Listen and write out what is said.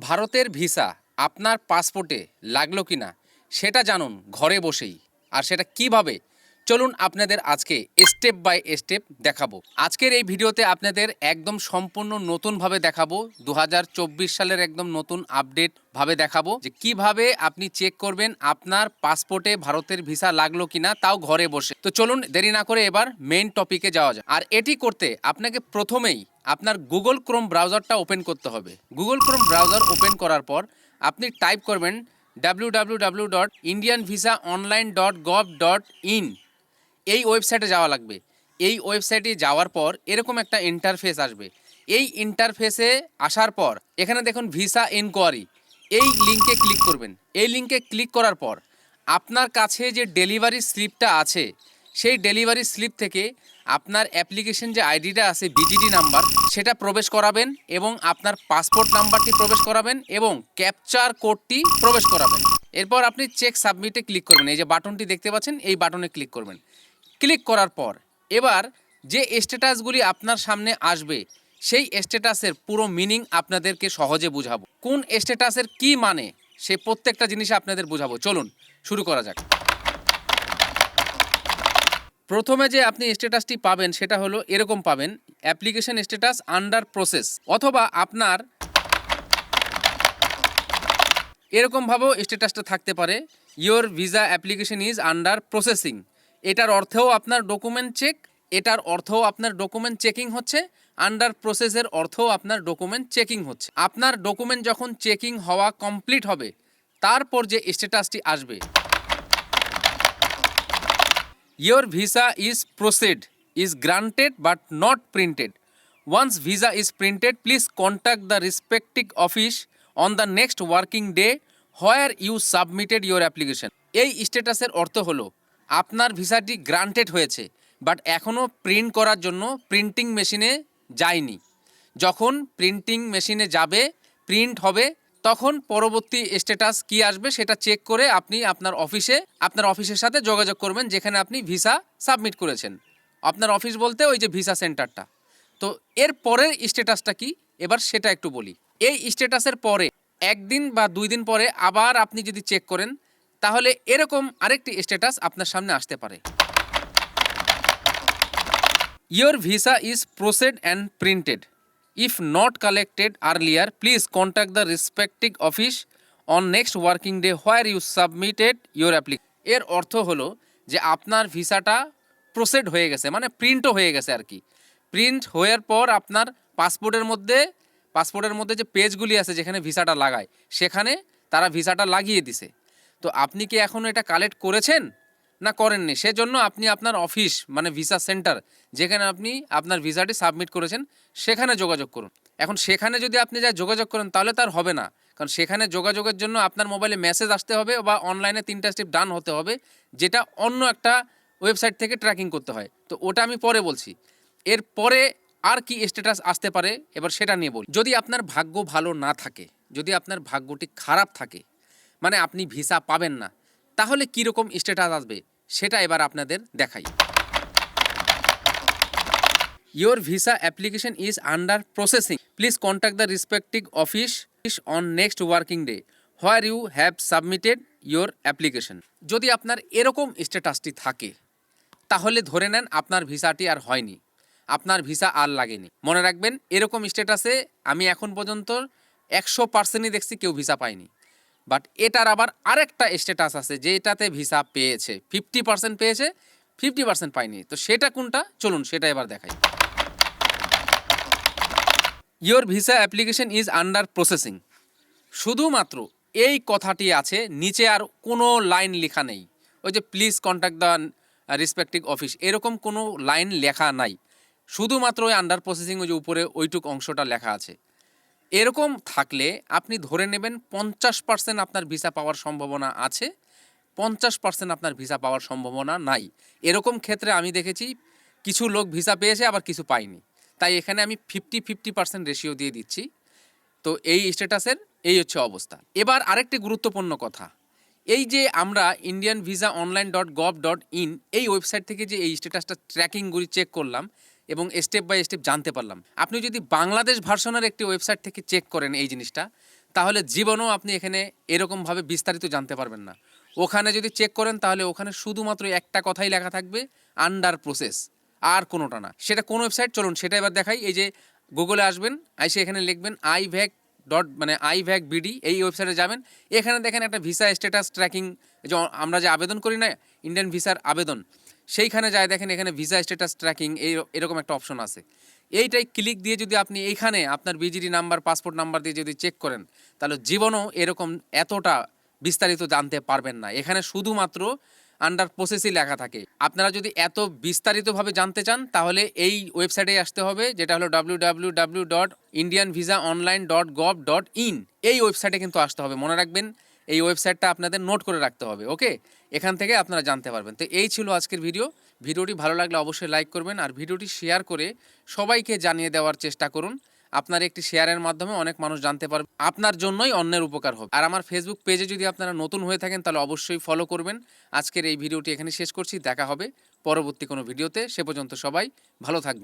ভারতের ভিসা আপনার পাসপোর্টে লাগল কি না সেটা জানুন ঘরে বসেই। আর সেটা কীভাবে চলুন আপনাদের আজকে স্টেপ বাই স্টেপ দেখাবো। আজকের এই ভিডিওতে আপনাদের একদম সম্পূর্ণ নতুনভাবে দেখাবো দু হাজার চব্বিশ সালের একদম নতুন আপডেট ভাবে দেখাবো যে কীভাবে আপনি চেক করবেন আপনার পাসপোর্টে ভারতের ভিসা লাগল কিনা, তাও ঘরে বসে। তো চলুন দেরি না করে এবার মেইন টপিকে যাওয়া যায় আর এটি করতে আপনাকে প্রথমেই আপনার গুগল ক্রোম ব্রাউজারটা ওপেন করতে হবে। গুগল ক্রোম ব্রাউজার ওপেন করার পর আপনি টাইপ করবেন W W W dot Indian visa online dot gov dot in এই ওয়েবসাইটে যাওয়া লাগবে। এই ওয়েবসাইটে যাওয়ার পর এরকম একটা ইন্টারফেস আসবে। এই ইন্টারফেসে আসার পর এখানে দেখুন ভিসা এনকোয়ারি এই লিঙ্কে ক্লিক করবেন। এই লিঙ্কে ক্লিক করার পর আপনার কাছে যে ডেলিভারি স্লিপটা আছে, সেই ডেলিভারি স্লিপ থেকে আপনার অ্যাপ্লিকেশন যে আইডিটা আছে বিজিডি নাম্বার সেটা প্রবেশ করাবেন এবং আপনার পাসপোর্ট নাম্বারটি প্রবেশ করাবেন এবং ক্যাপচার কোডটি প্রবেশ করাবেন। এরপর আপনি চেক সাবমিটে ক্লিক করবেন। এই যে বাটনটি দেখতে পাচ্ছেন, এই বাটনে ক্লিক করবেন। ক্লিক করার পর, এবার যে স্ট্যাটাসগুলি আপনার সামনে আসবে, সেই স্ট্যাটাসের পুরো মিনিং আপনাদেরকে সহজে বুঝাবো। কোন স্ট্যাটাসের কি মানে সে প্রত্যেকটা জিনিস আপনাদের বুঝাবো। চলুন, শুরু করা যাক। প্রথমে যে আপনি স্ট্যাটাসটি পাবেন, সেটা হলো এরকম পাবেন, অ্যাপ্লিকেশন স্ট্যাটাস আন্ডার প্রসেস, অথবা আপনার এরকমভাবেও স্ট্যাটাসটা থাকতে পারে your visa application is under processing এটার অর্থেও আপনার ডকুমেন্ট চেক এটার অর্থও আপনার ডকুমেন্ট চেকিং হচ্ছে আন্ডার প্রসেসের অর্থও আপনার ডকুমেন্ট চেকিং হচ্ছে। আপনার ডকুমেন্ট যখন চেকিং হওয়া কমপ্লিট হবে, তারপর যে স্ট্যাটাসটি আসবে your visa is processed is granted but not printed once visa is printed please contact the respective office on the next working day where you submitted your application এই স্ট্যাটাসের অর্থ হলো আপনার ভিসাটি গ্রান্টেড হয়েছে বাট এখনও প্রিন্ট করার জন্য প্রিন্টিং মেশিনে যায়নি। যখন প্রিন্টিং মেশিনে যাবে প্রিন্ট হবে, তখন পরবর্তী স্ট্যাটাস কি আসবে সেটা চেক করে আপনি আপনার অফিসে আপনার অফিসের সাথে যোগাযোগ করবেন, যেখানে আপনি ভিসা সাবমিট করেছেন। আপনার অফিস বলতে ওই যে ভিসা সেন্টারটা তো এর পরের স্ট্যাটাসটা কি? এবার সেটা একটু বলি। এই স্ট্যাটাসের পরে, একদিন বা দুই দিন পরে আবার আপনি যদি চেক করেন তাহলে এরকম আরেকটি স্ট্যাটাস আপনার সামনে আসতে পারে। Your visa is processed and printed if not collected earlier please contact the respective office on next working day where you submitted your application এর অর্থ হলো যে আপনার ভিসাটা প্রোসেড হয়ে গেছে মানে প্রিন্টও হয়ে গেছে আর কি। প্রিন্ট হওয়ার পর আপনার পাসপোর্টের মধ্যে পাসপোর্টের মধ্যে যে পেজগুলি আছে যেখানে ভিসাটা লাগায়, সেখানে তারা ভিসাটা লাগিয়ে দিছে। তো আপনি কি এখনও এটা কালেক্ট করেছেন? না করেননি? সেজন্য আপনি আপনার অফিস মানে ভিসা সেন্টার যেখানে আপনি আপনার ভিসাটি সাবমিট করেছেন, সেখানে যোগাযোগ করুন। এখন সেখানে যদি আপনি যা যোগাযোগ করেন, তাহলে তার হবে না। কারণ সেখানে যোগাযোগের জন্য আপনার মোবাইলে মেসেজ আসতে হবে বা অনলাইনে তিনটা স্টেপ ডান হতে হবে, যেটা অন্য একটা ওয়েবসাইট থেকে ট্র্যাকিং করতে হয়। তো ওটা আমি পরে বলছি। এর পরে আর কি স্ট্যাটাস আসতে পারে? এবার সেটা নিয়ে বলি। যদি আপনার ভাগ্য ভালো না থাকে, যদি আপনার ভাগ্যটি খারাপ থাকে মানে আপনি ভিসা পাবেন না। তাহলে কীরকম স্ট্যাটাস আসবে? সেটা এবার আপনাদের দেখাই। Your visa application is under processing. Please contact the respective office on next working day where you have submitted your application যদি আপনার এরকম স্ট্যাটাসটি থাকে, তাহলে ধরে নেন আপনার ভিসাটি আর হয়নি। আপনার ভিসা আর লাগেনি। মনে রাখবেন, এরকম স্ট্যাটাসে আমি এখন পর্যন্ত একশো পার্সেন্টই দেখছি কেউ ভিসা পায়নি। বাট এটার আবার আরেকটা স্ট্যাটাস আছে, যেটাতে ভিসা পেয়েছে। ফিফটি পার্সেন্ট পেয়েছে ফিফটি পার্সেন্ট পায়নি। তো সেটা কোনটা? চলুন সেটা এবার দেখাই। Your visa application is under processing শুধুমাত্র এই কথাটি আছে, নিচে আর কোনো লাইন লেখা নেই। ওই যে please contact the respective office এরকম কোনো লাইন লেখা নাই। শুধুমাত্র ওই আন্ডার প্রসেসিং ওই যে উপরে ওইটুক অংশটা লেখা আছে। এরকম থাকলে আপনি ধরে নেবেন পঞ্চাশ পার্সেন্ট আপনার ভিসা পাওয়ার সম্ভাবনা আছে, পঞ্চাশ পার্সেন্ট আপনার ভিসা পাওয়ার সম্ভাবনা নাই। এরকম ক্ষেত্রে আমি দেখেছি কিছু লোক ভিসা পেয়েছে, আবার কিছু পায়নি। তাই এখানে আমি ফিফটি ফিফটি পার্সেন্ট রেশিও দিয়ে দিচ্ছি। তো এই স্ট্যাটাসের এই হচ্ছে অবস্থা। এবার আরেকটি গুরুত্বপূর্ণ কথা। এই যে আমরা Indian visa online dot gov dot in এই ওয়েবসাইট থেকে যে এই স্ট্যাটাসটা ট্র্যাকিংগুলি চেক করলাম এবং স্টেপ বাই স্টেপ জানতে পারলাম। আপনি যদি বাংলাদেশ ভার্সনের একটি ওয়েবসাইট থেকে চেক করেন এই জিনিসটা, তাহলে জীবনেও আপনি এখানে এরকমভাবে বিস্তারিত জানতে পারবেন না। ওখানে যদি চেক করেন, তাহলে ওখানে শুধুমাত্র একটা কথাই লেখা থাকবে আন্ডার প্রসেস আর কোনোটা না। সেটা কোন ওয়েবসাইট চলুন, সেটা এবার দেখাই। এই যে গুগলে আসবেন আইসে এখানে লিখবেন আই ভ্যাক ডট মানে আই ভ্যাক বিডি এই ওয়েবসাইটে যাবেন। এখানে দেখেন একটা ভিসা স্ট্যাটাস ট্র্যাকিং যে আমরা যে আবেদন করি না ইন্ডিয়ান ভিসার আবেদন। সেইখানে যায় দেখেন, এখানে ভিসা স্ট্যাটাস ট্র্যাকিং এই এরকম একটা অপশন আছে। এইটাই ক্লিক দিয়ে যদি আপনি এইখানে আপনার বিজিডি নাম্বার পাসপোর্ট নাম্বার দিয়ে যদি চেক করেন, তাহলে জীবনও এরকম এতটা বিস্তারিত জানতে পারবেন না। এখানে শুধুমাত্র আন্ডার প্রসেসই লেখা থাকে। আপনারা যদি এত বিস্তারিতভাবে জানতে চান, তাহলে এই ওয়েবসাইটে আসতে হবে, যেটা হলো W dot Indian visa online dot gov dot in এই ওয়েবসাইটে কিন্তু আসতে হবে। মনে রাখবেন এই ওয়েবসাইটটা আপনাদের নোট করে রাখতে হবে ওকে এখান থেকে আপনারা জানতে পারবেন। তো এই ছিল আজকের ভিডিও ভিডিওটি ভালো লাগলে অবশ্যই লাইক করবেন আর ভিডিওটি শেয়ার করে সবাইকে জানিয়ে দেওয়ার চেষ্টা করুন। আপনার একটি শেয়ারের মাধ্যমে অনেক মানুষ জানতে পারবে। আপনার জন্যই অন্যের উপকার হবে। আর আমার ফেসবুক পেজে যদি আপনারা নতুন হয়ে থাকেন, তাহলে অবশ্যই ফলো করবেন। আজকের এই ভিডিওটি এখানে শেষ করছি। দেখা হবে পরবর্তী কোনো ভিডিওতে সে পর্যন্ত সবাই ভালো থাকবেন।